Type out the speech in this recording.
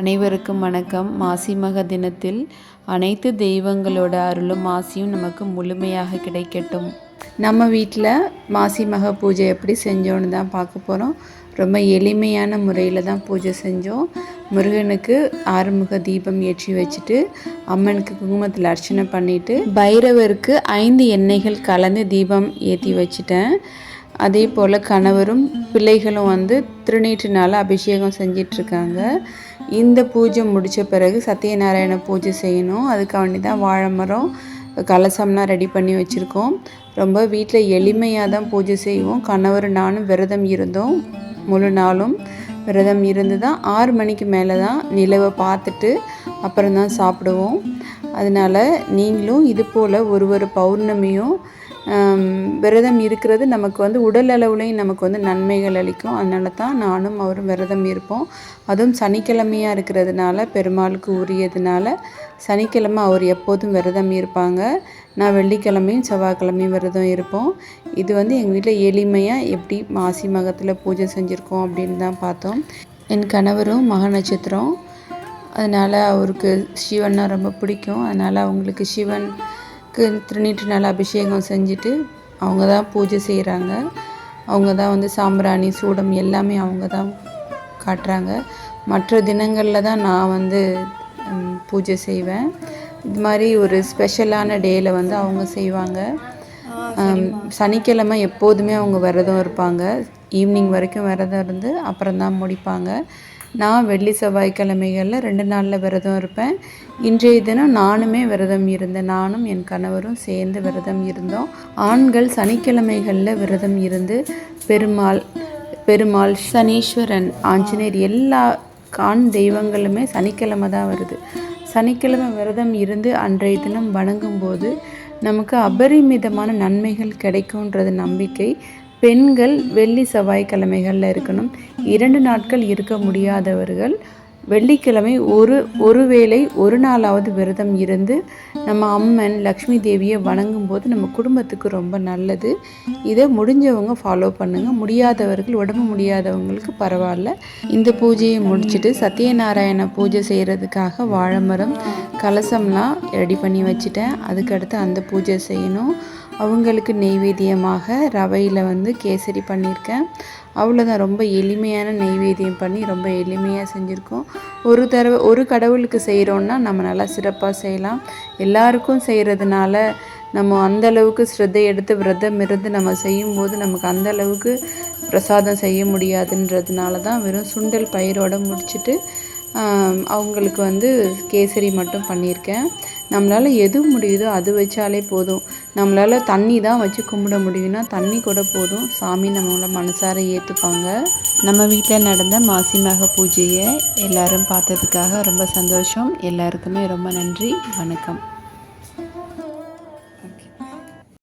அனைவருக்கும் வணக்கம். மாசி மக தினத்தில் அனைத்து தெய்வங்களோட அருளும் மாசியும் நமக்கு முழுமையாக கிடைக்கட்டும். நம்ம வீட்டில் மாசி மக பூஜை எப்படி செஞ்சோன்னு தான் பார்க்க போகிறோம் ரொம்ப எளிமையான முறையில் தான் பூஜை செஞ்சோம். முருகனுக்கு ஆறுமுக தீபம் ஏற்றி வச்சுட்டு அம்மனுக்கு குங்குமத்தில் அர்ச்சனை பண்ணிவிட்டு பைரவருக்கு ஐந்து எண்ணெய்கள் கலந்து தீபம் ஏற்றி வச்சுட்டேன். அதே போல் கணவரும் பிள்ளைகளும் வந்து திருநீற்றினால் அபிஷேகம் செஞ்சிட்ருக்காங்க இந்த பூஜை முடித்த பிறகு சத்யநாராயண பூஜை செய்யணும். அதுக்காண்டி தான் வாழை மரம் கலசம்லாம் ரெடி பண்ணி வச்சுருக்கோம். ரொம்ப வீட்டில் எளிமையாக தான் பூஜை செய்வோம். கணவர் நானும் விரதம் இருந்தோம். முழு நாளும் விரதம் இருந்து தான் ஆறு மணிக்கு மேலே தான் நிலவை பார்த்துட்டு அப்புறம் தான் சாப்பிடுவோம். அதனால் நீங்களும் இது போல் ஒரு ஒரு பௌர்ணமியும் விரதம் இருக்கிறது நமக்கு வந்து உடல் அளவுலையும் நமக்கு வந்து நன்மைகள் அளிக்கும். அதனால தான் நானும் அவரும் விரதம் இருப்போம். அதுவும் சனிக்கிழமையாக இருக்கிறதுனால பெருமாளுக்கு உரியதுனால சனிக்கிழமை அவர் எப்போதும் விரதம் இருப்பாங்க. நான் வெள்ளிக்கிழமையும் செவ்வாய்க்கிழமையும் விரதம் இருப்போம். இது வந்து எங்கள் வீட்டில் எளிமையாக எப்படி மாசி மகத்தில் பூஜை செஞ்சுருக்கோம் அப்படின்னு தான் பார்த்தோம். என் கணவரும் மக நட்சத்திரம் அதனால் அவருக்கு சிவன்னா ரொம்ப பிடிக்கும். அதனால் அவங்களுக்கு சிவன் திருநீற்று நல்லா அபிஷேகம் செஞ்சுட்டு அவங்க தான் பூஜை செய்கிறாங்க அவங்க தான் வந்து சாம்பிராணி சூடம் எல்லாமே அவங்க தான் காட்டுறாங்க. மற்ற தினங்களில் தான் நான் வந்து பூஜை செய்வேன். இது மாதிரி ஒரு ஸ்பெஷலான டேயில் வந்து அவங்க செய்வாங்க. சனிக்கிழமை எப்போதுமே அவங்க விரதம் இருப்பாங்க. ஈவினிங் வரைக்கும் விரதம் இருந்து அப்புறம் தான் முடிப்பாங்க. நான் வெள்ளி செவ்வாய்க்கிழமைகளில் ரெண்டு நாளில் விரதம் இருப்பேன். இன்றைய தினம் நானுமே விரதம் இருந்தேன். நானும் என் கணவரும் சேர்ந்து விரதம் இருந்தோம். ஆண்கள் சனிக்கிழமைகளில் விரதம் இருந்து பெருமாள் பெருமாள் சனீஸ்வரன் ஆஞ்சநேயர் எல்லா ஆண் தெய்வங்களுமே சனிக்கிழமை தான் வருது. சனிக்கிழமை விரதம் இருந்து அன்றைய தினம் வணங்கும்போது நமக்கு அபரிமிதமான நன்மைகள் கிடைக்குன்றது நம்பிக்கை. பெண்கள் வெள்ளி செவ்வாய்க்கிழமைகளில் இருக்கணும். இரண்டு நாட்கள் இருக்க முடியாதவர்கள் வெள்ளிக்கிழமை ஒரு ஒரு வேளை ஒரு நாளாவது விரதம் இருந்து நம்ம அம்மன் லக்ஷ்மி தேவியை வணங்கும் போது நம்ம குடும்பத்துக்கு ரொம்ப நல்லது. இதை முடிஞ்சவங்க ஃபாலோ பண்ணுங்கள் முடியாதவர்கள் உடம்பு முடியாதவங்களுக்கு பரவாயில்ல. இந்த பூஜையை முடிச்சுட்டு சத்யநாராயண பூஜை செய்கிறதுக்காக வாழைமரம் கலசம்லாம் ரெடி பண்ணி வச்சுட்டேன். அதுக்கடுத்து அந்த பூஜை செய்யணும். அவங்களுக்கு நெய்வேத்தியமாக ரவையில் வந்து கேசரி பண்ணியிருக்கேன். அவ்வளோதான் ரொம்ப எளிமையான நெய்வேத்தியம் பண்ணி ரொம்ப எளிமையாக செஞ்சுருக்கோம். ஒரு தடவை ஒரு கடவுளுக்கு செய்கிறோன்னா நம்ம நல்லா சிறப்பாக செய்யலாம். எல்லாருக்கும் செய்கிறதுனால நம்ம அந்தளவுக்கு ஸ்ரத்தை எடுத்து விரதம் இருந்து நம்ம செய்யும்போது நமக்கு அந்தளவுக்கு பிரசாதம் செய்ய முடியாதுன்றதுனால தான் வெறும் சுண்டல் பயிரோடு முடிச்சுட்டு அவங்களுக்கு வந்து கேசரி மட்டும் பண்ணியிருக்கேன். நம்மளால் எது முடியுதோ அது வச்சாலே போதும். நம்மளால் தண்ணி தான் வச்சு கும்பிட முடியும்னா தண்ணி கூட போதும். சாமி நம்மளை மனசார ஏற்றுப்பாங்க நம்ம வீட்டில் நடந்த மாசி மக பூஜையை எல்லோரும் பார்த்ததுக்காக ரொம்ப சந்தோஷம். எல்லாருக்குமே ரொம்ப நன்றி. வணக்கம்.